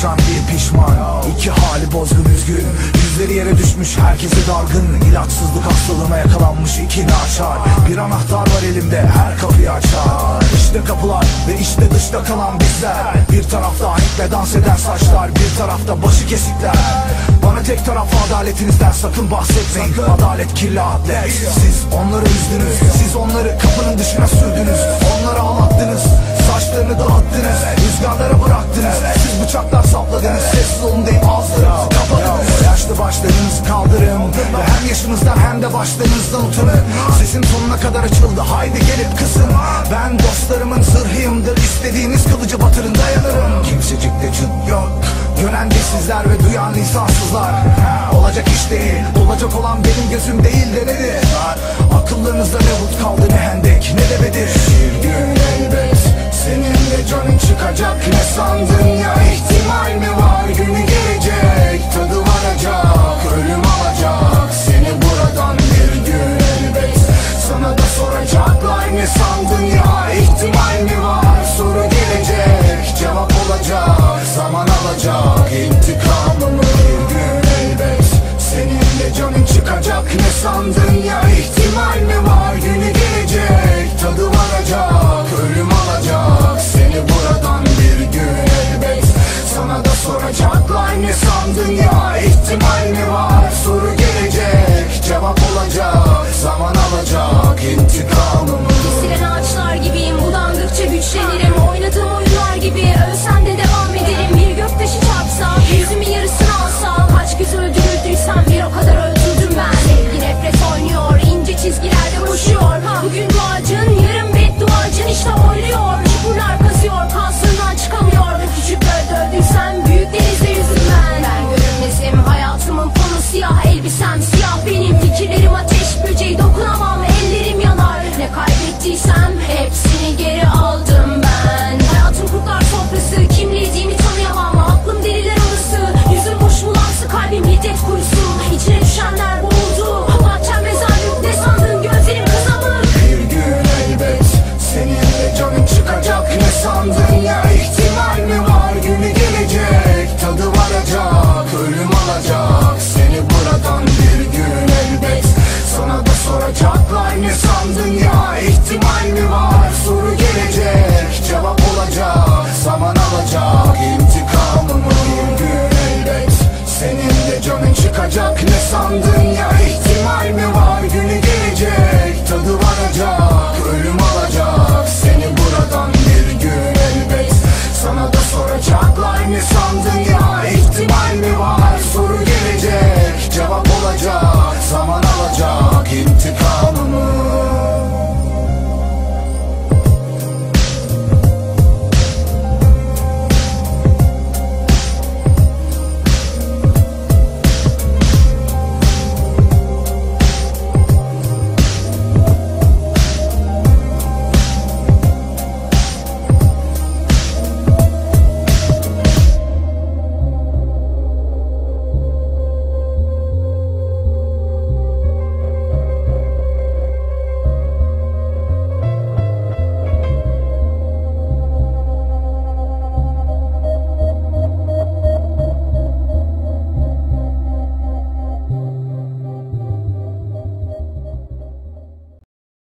Perişan bir pişman. İki hali bozgun üzgün Yüzleri yere düşmüş. Herkese dalgın İlaçsızlık hastalığına yakalanmış iki naçar. Bir anahtar var elimde her kapıyı açar. İşte kapılar ve işte dışta kalan bizler. Bir tarafta ahenkle dans eden saçlar Bir tarafta başı kesikler. Bana tek taraflı adaletinizden sakın bahsetmeyin. Adalet kirli adlet Siz onları üzdünüz. Siz onları kapının dışına sürdünüz Ve hem yaşınızdan hem de başlarınızdan utanın Sesim sonuna kadar açıldı. Haydi gelip kısın Ben dostlarımın zırhıyımdır İstediğiniz kılıcı batırın dayanırım. Kimsecikte çıt yok. Gören de sizler ve duyan lisansızlar Olacak iş değil. Olacak olan benim gözüm değil de nedir? Akıllarınızda ne umut kaldı ne hendek ne de bedir? Bir gün elbet senin canın çıkacak. Ne sandın ya sandın ya ihtimal mi var? Günü gelecek Tadı varacak. Ölüm kaybettiysem hepsini geri aldım ben. Hayatım kurtlar sofrası kimliğimi tanıyamam. Aklım deliler arası yüzüm boş bulansı kalbim hiddet kuyusu. İçine düşenler boğuldu. Bahçem mezarlık ne sandın? Gözlerim kızamık Bir gün elbet senin de canın çıkacak. Ne sandın ya? İhtimal mi var? Günü gelecek Tadı varacak ölüm alacak. Seni buradan bir gün elbet Sana da soracaklar. Ne sandın ya mi var Soru gelecek cevap olacak Zaman alacak intikamımı Bir gün elbet. Senin de canın çıkacak Ne sandın